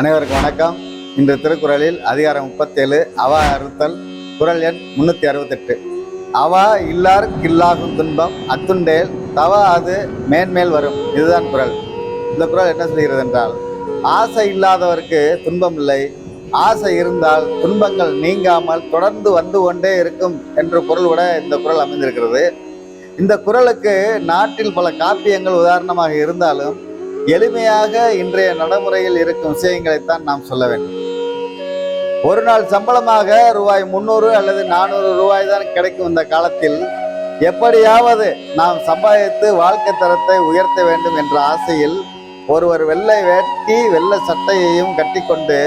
அனைவருக்கும் வணக்கம். இன்று திருக்குறளில் அதிகாரம் முப்பத்தேழு அவா அறுத்தல் குறள் எண் முன்னூத்தி அறுபத்தெட்டு. அவா இல்லார் கில்லாகும் துன்பம் அத்துண்டேல் தவ அது மேன்மேல் வரும். இதுதான் குரல் இந்த குறள் என்ன சொல்கிறது என்றால் ஆசை இல்லாதவருக்கு துன்பம் இல்லை. ஆசை இருந்தால் துன்பங்கள் நீங்காமல் தொடர்ந்து வந்து கொண்டே இருக்கும் என்ற குரல் கூட இந்த குறள் அமைந்திருக்கிறது. இந்த குறளுக்கு நாட்டில் பல காப்பியங்கள் உதாரணமாக இருந்தாலும் எளிமையாக இன்றைய நடைமுறையில் இருக்கும் விஷயங்களைத்தான் நாம் சொல்ல வேண்டும். ஒரு நாள் சம்பளமாக ரூபாய் முந்நூறு அல்லது நானூறு ரூபாய் தான் கிடைக்கும் இந்த காலத்தில் எப்படியாவது நாம் சம்பாதித்து வாழ்க்கை தரத்தை உயர்த்த வேண்டும் என்ற ஆசையில் ஒருவர் வெள்ளை வேட்டி வெள்ளை சட்டையையும் கட்டிக்கொண்டு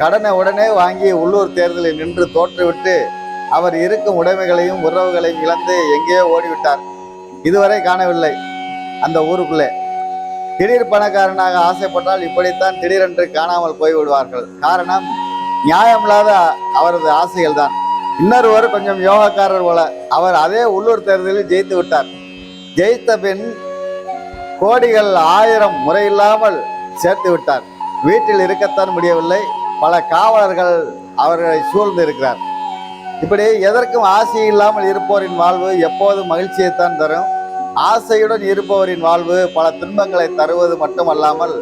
கடனை உடனே வாங்கி உள்ளூர் தேர்தலில் நின்று தோற்றுவிட்டு அவர் இருக்கும் உடைமைகளையும் உறவுகளையும் இழந்து எங்கேயோ ஓடிவிட்டார். இதுவரை காணவில்லை. அந்த ஊருக்குள்ளே திடீர் பணக்காரனாக ஆசைப்பட்டால் இப்படித்தான் திடீரென்று காணாமல் போய்விடுவார்கள். காரணம் நியாயமில்லாத அவரது ஆசைகள் தான் இன்னொருவர் கொஞ்சம் யோகக்காரர் போல அவர் அதே உள்ளூர் தேர்தலில் ஜெயித்து விட்டார். ஜெயித்த பின் கோடிகள் ஆயிரம் முறையில்லாமல் சேர்த்து விட்டார். வீட்டில் இருக்கத்தான் முடியவில்லை. பல காவலர்கள் அவர்களை சூழ்ந்து இருக்கிறார். இப்படி எதற்கும் ஆசை இல்லாமல் இருப்போரின் வாழ்வு எப்போதும் மகிழ்ச்சியைத்தான் தரும். ஆசையுடன் இருப்பவரின் வாழ்வு பல துன்பங்களை தருவது மட்டுமல்லாமல்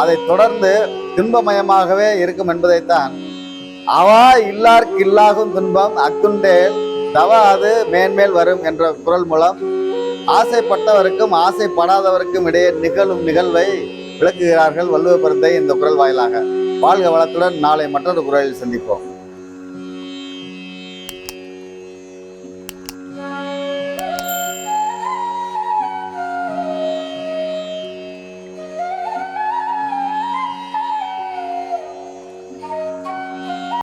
அதை தொடர்ந்து துன்பமயமாகவே இருக்கும் என்பதைத்தான். அவா இல்லார்க்கு இல்லாகும் துன்பம் அத்துண்டே தவ அது மேன்மேல் வரும் என்ற குரல் மூலம் ஆசைப்பட்டவருக்கும் ஆசைப்படாதவருக்கும் இடையே நிகழும் நிகழ்வை விளக்குகிறார்கள் வள்ளுவ பெருந்தை இந்த குரல் வாயிலாக. வாழ்க வளத்துடன் நாளை மற்றொரு குரலில் சந்திப்போம்.